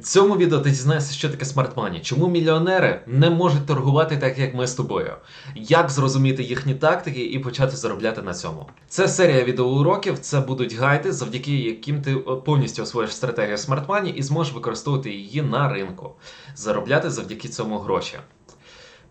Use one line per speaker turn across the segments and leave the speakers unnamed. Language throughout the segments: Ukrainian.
В цьому відео ти дізнаєшся, що таке смарт-мані, чому мільйонери не можуть торгувати так, як ми з тобою, як зрозуміти їхні тактики і почати заробляти на цьому. Це серія відеоуроків, це будуть гайди, завдяки яким ти е, повністю освоїш стратегію смарт-мані і зможеш використовувати її на ринку, заробляти завдяки цьому гроші.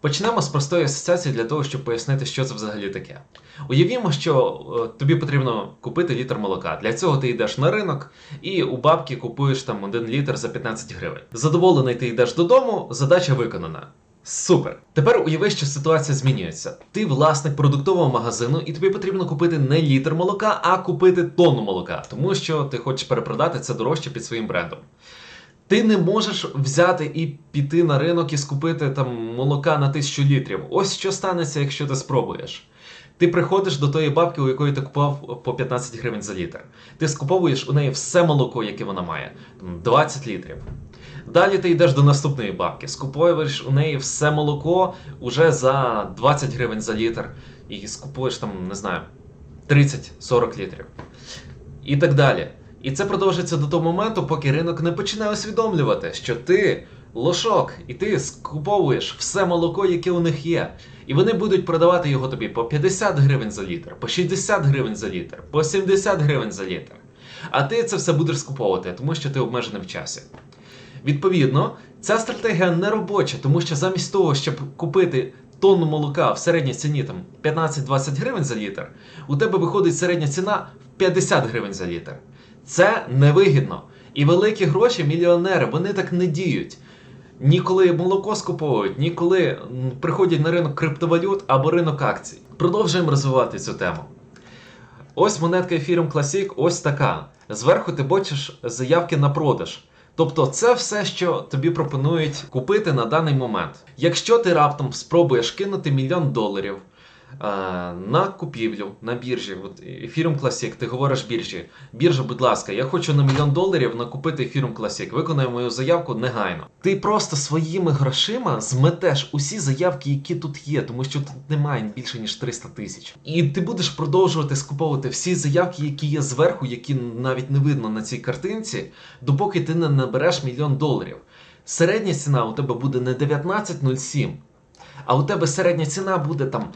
Почнемо з простої асоціації для того, щоб пояснити, що це взагалі таке. Уявімо, що е, тобі потрібно купити літр молока. Для цього ти йдеш на ринок і у бабки купуєш там один літр за 15 гривень. Задоволений ти йдеш додому, задача виконана. Супер! Тепер уяви, що ситуація змінюється. Ти власник продуктового магазину, і тобі потрібно купити не літр молока, а купити тонну молока, тому що ти хочеш перепродати це дорожче під своїм брендом. Ти не можеш взяти і піти на ринок і скупити там молока на тисячу літрів. Ось що станеться, якщо ти спробуєш. Ти приходиш до тої бабки, у якої ти купував по 15 гривень за літр. Ти скуповуєш у неї все молоко, яке вона має, 20 літрів. Далі ти йдеш до наступної бабки, скуповуєш у неї все молоко уже за 20 гривень за літр, і скупуєш там, не знаю, 30-40 літрів. І так далі. І це продовжиться до того моменту, поки ринок не починає усвідомлювати, що ти лошок, і ти скуповуєш все молоко, яке у них є. І вони будуть продавати його тобі по 50 гривень за літр, по 60 гривень за літр, по 70 гривень за літр. А ти це все будеш скуповувати, тому що ти обмежений в часі. Відповідно, ця стратегія не робоча, тому що замість того, щоб купити тонну молока в середній ціні там 15-20 гривень за літр, у тебе виходить середня ціна в 50 гривень за літр. Це невигідно. І великі гроші, мільйонери, вони так не діють. Ніколи молоко скуповують, ніколи приходять на ринок криптовалют або ринок акцій. Продовжуємо розвивати цю тему. Ось монетка Ethereum Classic, ось така. Зверху ти бачиш заявки на продаж. Тобто це все, що тобі пропонують купити на даний момент. Якщо ти раптом спробуєш кинути мільйон доларів на купівлю на біржі, от Ethereum Classic, ти говориш біржі, біржа, будь ласка, я хочу на мільйон доларів накупити Ethereum Classic, виконай мою заявку негайно. Ти просто своїми грошима зметеш усі заявки, які тут є, тому що тут немає більше ніж 300 тисяч. І ти будеш продовжувати скуповувати всі заявки, які є зверху, які навіть не видно на цій картинці, допоки ти не набереш мільйон доларів. Середня ціна у тебе буде не 19,07, а у тебе середня ціна буде там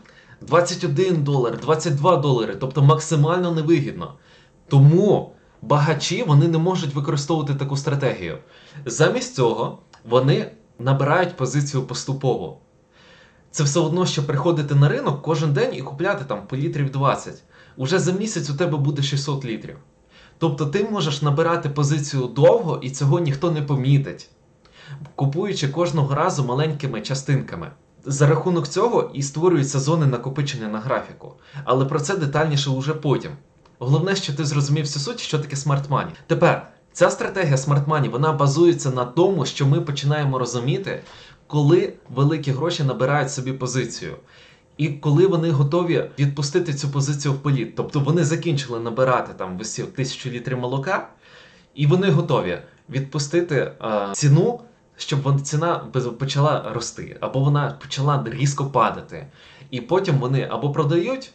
21 долар, 22 долари, тобто максимально невигідно. Тому багачі вони не можуть використовувати таку стратегію. Замість цього вони набирають позицію поступово. Це все одно, що приходити на ринок кожен день і купляти там по літрів 20. Уже за місяць у тебе буде 600 літрів. Тобто ти можеш набирати позицію довго і цього ніхто не помітить, купуючи кожного разу маленькими частинками. За рахунок цього і створюються зони накопичення на графіку. Але про це детальніше уже потім. Головне, що ти зрозумів всю суть, що таке смарт-мані. Тепер ця стратегія смарт-мані вона базується на тому, що ми починаємо розуміти, коли великі гроші набирають собі позицію. І коли вони готові відпустити цю позицію в політ, тобто вони закінчили набирати там висів тисячу літрів молока, і вони готові відпустити е, ціну, щоб ціна почала рости, або вона почала різко падати. І потім вони або продають,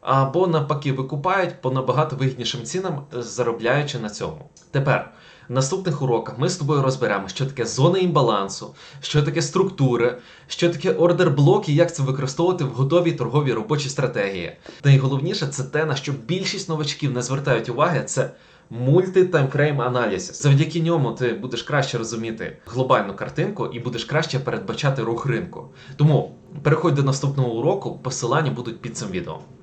або навпаки викупають по набагато вигіднішим цінам, е, заробляючи на цьому. Тепер. В наступних уроках ми з тобою розберемо, що таке зона імбалансу, що таке структури, що таке ордер-блок і як це використовувати в готовій торговій робочій стратегії. Найголовніше це те, на що більшість новачків не звертають уваги, це мульти-таймфрейм аналізис. Завдяки ньому ти будеш краще розуміти глобальну картинку і будеш краще передбачати рух ринку. Тому переходь до наступного уроку, посилання будуть під цим відео.